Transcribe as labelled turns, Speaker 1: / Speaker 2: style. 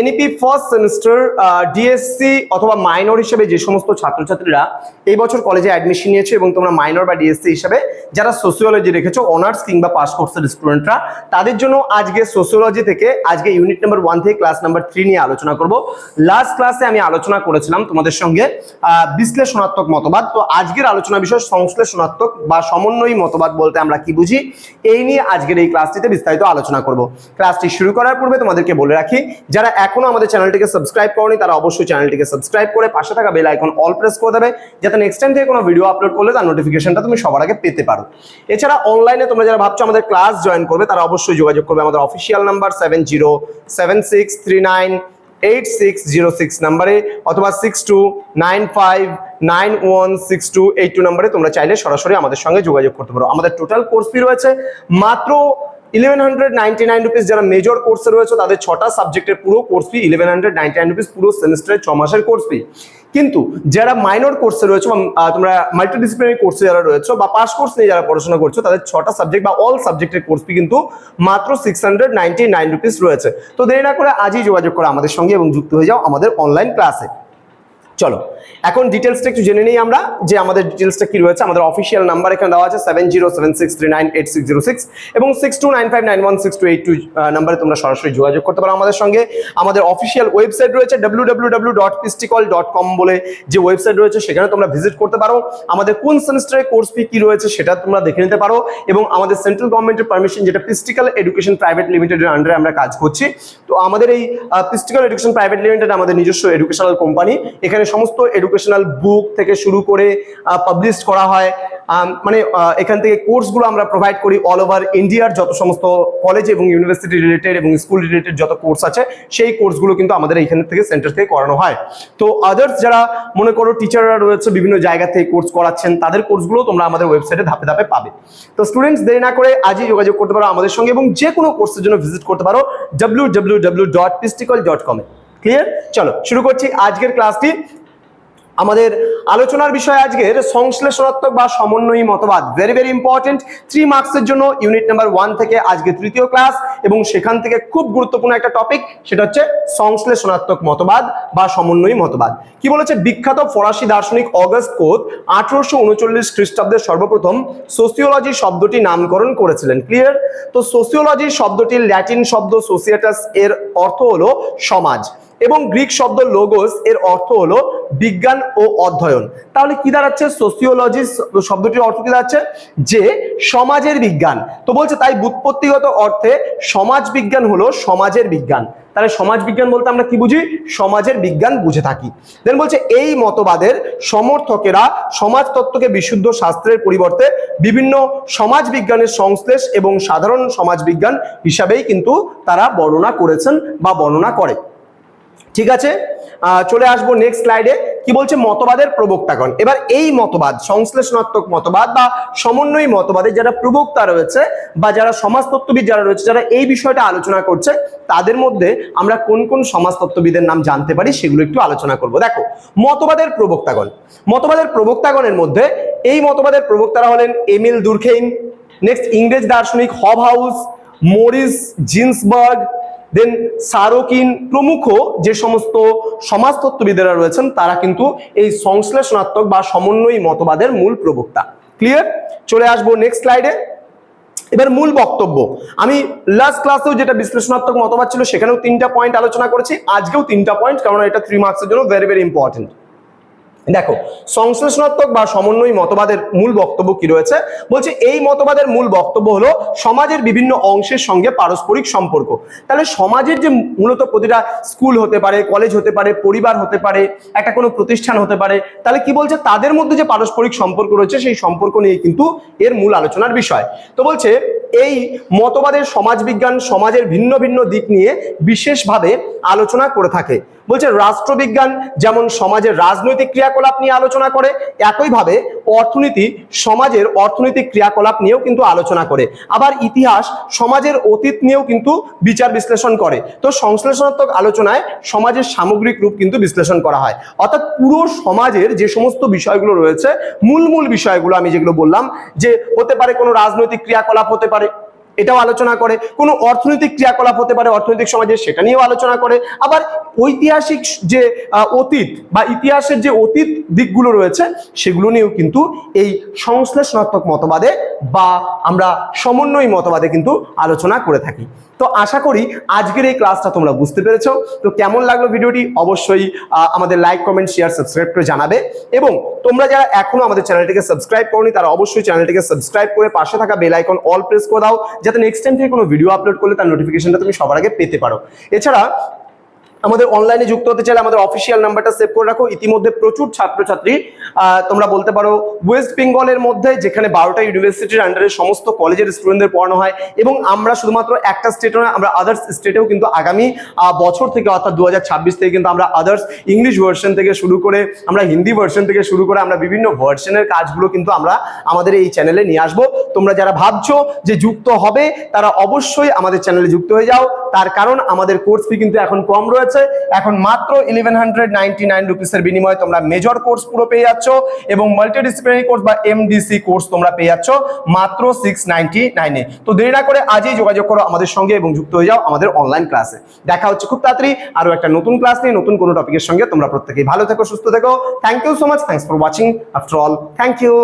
Speaker 1: NEP first semester DSC অথবা minor হিসেবে যে সমস্ত ছাত্রছাত্রীরা এই বছর কলেজে অ্যাডমিশন নিয়েছে এবং তোমরা মাইনর বা ডিএসসি হিসেবে যারা সোসিওলজি রেখেছো অনার্স কিংবা পাস কোর্সের স্টুডেন্টরা তাদের জন্য আজকে সোসিওলজি থেকে আজকে ইউনিট নাম্বার ওয়ান থেকে ক্লাস নাম্বার থ্রি নিয়ে আলোচনা করব। লাস্ট ক্লাসে আমি আলোচনা করেছিলাম তোমাদের সঙ্গে বিশ্লেষণাত্মক মতবাদ। তো আজকের আলোচনা বিষয় সংশ্লেষণাত্মক বা সমন্বয়ী মতবাদ বলতে আমরা কি বুঝি, এই নিয়ে আজকের এই ক্লাসটিতে বিস্তারিত আলোচনা করব। ক্লাসটি শুরু করার পূর্বে তোমাদেরকে বলে রাখি যারা এখনও আমাদের চ্যানেলটিকে সাবস্ক্রাইব করনি, তারা অবশ্যই চ্যানেলটিকে সাবস্ক্রাইব করে পাশে থাকা বেল আইকন অল প্রেস করে দেবে, যাতে নেক্সট টাইম থেকে কোনো ভিডিও আপলোড করলে তার নোটিফিকেশনটা তুমি সবার আগে পেতে পারো। এছাড়া অনলাইনে তোমরা যারা ভাবছ আমাদের ক্লাস জয়েন করবে, তারা অবশ্যই যোগাযোগ করবে আমাদের official number seven zero seven six three nine eight six zero six নাম্বারে অথবা six two nine five nine one six two eight two নাম্বারে তোমরা চাইলে সরাসরি আমাদের সঙ্গে যোগাযোগ করতে পারো। আমাদের টোটাল কোর্স ফি রয়েছে মাত্র eleven hundred ninety nine rupees যারা মেজর কোর্সে রয়েছে, তাদের ছটা সাবজেক্টের পুরো course fee eleven hundred ninety nine পুরো সেমিস্টারের ছ মাসের কোর্স ফি কিন্তু যারা মাইনর কোর্সে রয়েছে বা তোমরা মাল্টিডিসিপ্লিনারি কোর্সে যারা রয়েছে বা পাস কোর্স নিয়ে যারা পড়াশোনা করছ, তাদের ছটা সাবজেক্ট বা অল সাবজেক্টের কোর্স ফি কিন্তু মাত্র six hundred ninety nine rupees রয়েছে। তো দেরি না করে আজই যোগাযোগ করো আমাদের সঙ্গে এবং যুক্ত হয়ে যাও আমাদের অনলাইন ক্লাসে চলো। এখন ডিটেলসটা একটু জেনে নিই আমরা যে আমাদের ডিটেলসটা কি রয়েছে, আমাদের অফিসিয়াল নাম্বার এখানে দেওয়া আছে seven zero seven six three nine eight six zero six এবং six two nine five nine one six two eight two নাম্বারে তোমরা সরাসরি যোগাযোগ করতে পারো আমাদের সঙ্গে। আমাদের অফিসিয়াল ওয়েবসাইট রয়েছে ডাব্লিউ ডাব্লিউ ডাব্লিউ ডট পিস্টিকল ডট কম বলে যে ওয়েবসাইট রয়েছে, সেখানে তোমরা ভিজিট করতে পারো। আমাদের কোন সেমিস্টারে কোর্স ফি কি রয়েছে, সেটা তোমরা দেখে নিতে পারো। এবং আমাদের সেন্ট্রাল গভর্নমেন্টের পারমিশন যেটা পিস্টিক্যাল এডুকেশন প্রাইভেট লিমিটেডের আন্ডারে আমরা কাজ করছি। তো আমাদের এই পিস্টিক্যাল এডুকেশন প্রাইভেট লিমিটেড আমাদের নিজস্ব এডুকেশনাল কোম্পানি এখানে সমস্ত এডুকেশনাল বুক থেকে শুরু করে পাবলিশ করা হয়। মানে এখান থেকে কোর্সগুলো আমরা প্রোভাইড করি অল ওভার ইন্ডিয়ার যত সমস্ত কলেজ এবং ইউনিভার্সিটি রিলেটেড এবং স্কুল রিলেটেড যত কোর্স আছে, সেই কোর্সগুলো কিন্তু আমাদের এখান থেকে সেন্টার থেকে করানো হয়। তো আদার্স যারা, মনে করো টিচাররা রয়েছে, বিভিন্ন জায়গা থেকে কোর্স করাচ্ছেন, তাদের কোর্সগুলো তোমরা আমাদের ওয়েবসাইটে ধাপে ধাপে পাবে। তো স্টুডেন্টস দেরি না করে আজই যোগাযোগ করতে পারো আমাদের সঙ্গে এবং যে কোনো কোর্সের জন্য ভিজিট করতে পারো ডাব্লিউ ডাব্লিউ ডাব্লিউ ডট পিস্টিকল ডট কমে ক্লিয়ার চলো, শুরু করছি আজকের ক্লাসটি আমাদের আলোচনার বিষয় আজকের সংশ্লেষণাত্মক বা সমন্বয়ী মতবাদ। ভেরি ভেরি ইম্পর্টেন্ট থ্রি মার্কসের জন্য ইউনিট নাম্বার ওয়ান থেকে আজকে তৃতীয় ক্লাস এবং সেখান থেকে খুব গুরুত্বপূর্ণ একটা টপিক সেটা হচ্ছে সংশ্লেষণাত্মক মতবাদ বা সমন্বয়ী মতবাদ। কি বলেছে? বিখ্যাত ফরাসি দার্শনিক অগস্ট কোদ আঠারোশো উনচল্লিশ খ্রিস্টাব্দে সর্বপ্রথম সোসিওলজি শব্দটি নামকরণ করেছিলেন। ক্লিয়ার তো সোসিওলজি শব্দটির ল্যাটিন শব্দ সোসিয়েটাস এর অর্থ হলো সমাজ। এবং গ্রিক শব্দ লোগোস এর অর্থ হলো বিজ্ঞান ও অধ্যয়ন। তাহলে কি দাঁড়াচ্ছে? সোসিওলজি শব্দটির অর্থ কি দাঁড়াচ্ছে? যে সমাজের বিজ্ঞান। তো বলছে তাই বুৎপত্তিগত অর্থে সমাজ বিজ্ঞান হলো সমাজের বিজ্ঞান। তাহলে সমাজ বিজ্ঞান বলতে আমরা কি বুঝি? সমাজের বিজ্ঞান বুঝে থাকি। দেন বলছে এই মতবাদের সমর্থকেরা সমাজ তত্ত্বকে বিশুদ্ধ শাস্ত্রের পরিবর্তে বিভিন্ন সমাজ বিজ্ঞানের সংশ্লেষ এবং সাধারণ সমাজ বিজ্ঞান হিসাবেই কিন্তু তারা বর্ণনা করেছেন বা বর্ণনা করে। ঠিক আছে? চলে আসব নেক্সট স্লাইডে কি বলছে? মতবাদের প্রবক্তাগণ। এবার এই মতবাদ, সংশ্লেষণাত্মক মতবাদ বা সমন্বয়ী মতবাদের যারা প্রবক্তা রয়েছে বা যারা সমাজতত্ত্ববিদ যারা রয়েছে, যারা এই বিষয়টা আলোচনা করছে, তাদের মধ্যে আমরা কোন কোন সমাজতত্ত্ববিদের নাম জানতে পারি সেগুলো একটু আলোচনা করব। দেখো, মতবাদের প্রবক্তাগণ। মতবাদের প্রবক্তাগণের মধ্যে এই মতবাদের প্রবক্তারা হলেন এমিল দুর্খেইম নেক্সট ইংরেজ দার্শনিক Hobhouse, Morris Ginsberg then Sorokin প্রমুখ যে সমস্ত সমাজতত্ত্ববিদেরা রয়েছেন, তারা কিন্তু এই সংশ্লেষণাত্মক বা সমন্বয়ী মতবাদের মূল প্রবক্তা। ক্লিয়ার চলে আসব নেক্সট স্লাইডে এবার মূল বক্তব্য। আমি লাস্ট ক্লাসেও যেটা বিশ্লেষণাত্মক মতবাদ ছিল, সেখানেও তিনটা পয়েন্ট আলোচনা করেছি। আজকেও তিনটা পয়েন্ট কারণ এটা থ্রি মার্কসের জন্য ভেরি ভেরি ইম্পর্টেন্ট দেখো, সংশ্লেষণাত্মক বা সমন্বয়ী মতবাদের মূল বক্তব্য কি রয়েছে? বলছে, এই মতবাদের মূল বক্তব্য হলো সমাজের বিভিন্ন অংশের সঙ্গে পারস্পরিক সম্পর্ক। তাহলে সমাজের যে মূলত প্রতিটা স্কুল হতে পারে, কলেজ হতে পারে, পরিবার হতে পারে, একটা কোনো প্রতিষ্ঠান হতে পারে, তাহলে কি বলছে? তাদের মধ্যে যে পারস্পরিক সম্পর্ক রয়েছে, সেই সম্পর্ক নিয়ে কিন্তু এর মূল আলোচনার বিষয়। তো বলছে, এই মতবাদের সমাজবিজ্ঞান সমাজের ভিন্ন ভিন্ন দিক নিয়ে বিশেষভাবে আলোচনা করে থাকে। বলছে, রাষ্ট্রবিজ্ঞান যেমন সমাজের রাজনৈতিক ক্রিয়াকলাপ নিয়ে আলোচনা করে, একইভাবে অর্থনীতি সমাজের অর্থনৈতিক ক্রিয়াকলাপ নিয়েও কিন্তু আলোচনা করে। আবার ইতিহাস সমাজের অতীত নিয়েও কিন্তু বিচার বিশ্লেষণ করে। তো সংশ্লেষণাত্মক আলোচনায় সমাজের সামগ্রিক রূপ কিন্তু বিশ্লেষণ করা হয়। অর্থাৎ পুরো সমাজের যে সমস্ত বিষয়গুলো রয়েছে, মূল মূল বিষয়গুলো আমি যেগুলো বললাম, যে হতে পারে কোনো রাজনৈতিক ক্রিয়াকলাপ হতে পারে এটাও আলোচনা করে, কোনো অর্থনৈতিক ক্রিয়াকলাপ হতে পারে অর্থনৈতিক সমাজে, সেটা নিয়েও আলোচনা করে। আবার ঐতিহাসিক যে অতীত বা ইতিহাসের যে অতীত দিকগুলো রয়েছে, সেগুলো নিয়েও কিন্তু এই সংশ্লেষণাত্মক মতবাদে বা আমরা সমন্বয় মতবাদে কিন্তু আলোচনা করে থাকি। তো আশা করি আজকের এই ক্লাসটা তোমরা বুঝতে পেরেছ। তো কেমন লাগল ভিডিওটি? অবশ্যই আমাদের লাইক কমেন্ট শেয়ার সাবস্ক্রাইব করে জানাবে। এবং তোমরা যারা এখনও আমাদের চ্যানেলটিকে সাবস্ক্রাইব করনি, তারা অবশ্যই চ্যানেলটিকে সাবস্ক্রাইব করে পাশে থাকা বেল আইকন অল প্রেস করে দাও যাতে নেক্সট টাইম থেকে কোনো ভিডিও আপলোড করলে তার নোটিফিকেশনটা তুমি সবার আগে পেতে পারো। এছাড়া আমাদের অনলাইনে যুক্ত হতে চাইলে আমাদের অফিসিয়াল নাম্বারটা সেভ করে রাখো। ইতিমধ্যে প্রচুর ছাত্রছাত্রী তোমরা বলতে পারো ওয়েস্ট বেঙ্গলের মধ্যে যেখানে বারোটা ইউনিভার্সিটির আন্ডারে সমস্ত কলেজের স্টুডেন্টদের পড়ানো হয় এবং আমরা শুধুমাত্র একটা স্টেটও নয় আমরা আদার্স স্টেটেও কিন্তু আগামী বছর থেকে অর্থাৎ দু হাজার ছাব্বিশ থেকে কিন্তু আমরা আদার্স ইংলিশ ভার্সন থেকে শুরু করে, আমরা হিন্দি ভার্সন থেকে শুরু করে আমরা বিভিন্ন ভার্সনের কাজগুলো কিন্তু আমরা আমাদের এই চ্যানেলে নিয়ে আসব। তোমরা যারা ভাবছ যে যুক্ত হবে, তারা অবশ্যই আমাদের চ্যানেলে যুক্ত হয়ে যাও। তার কারণ আমাদের কোর্স ফি কিন্তু এখন কম রয়েছে। এখন মাত্র ইলেভেন হান্ড্রেড নাইনটি নাইন রুপিসের বিনিময়ে তোমরা মেজর কোর্স পুরো পেয়ে যাচ্ছ এবং মাল্টিডিসিপ্লিনারি কোর্স বা এমডিসি কোর্স তোমরা পেয়ে যাচ্ছ মাত্র সিক্স নাইনটি নাইনে তো দেরি না করে আজই যোগাযোগ করো আমাদের সঙ্গে এবং যুক্ত হয়ে যাও আমাদের অনলাইন ক্লাসে দেখা হচ্ছে খুব তাড়াতাড়ি আরও একটা নতুন ক্লাস নিয়ে, নতুন কোনো টপিকের সঙ্গে। তোমরা প্রত্যেকেই ভালো থেকো, সুস্থ থেকো। Thank you so much thanks for watching after all thank you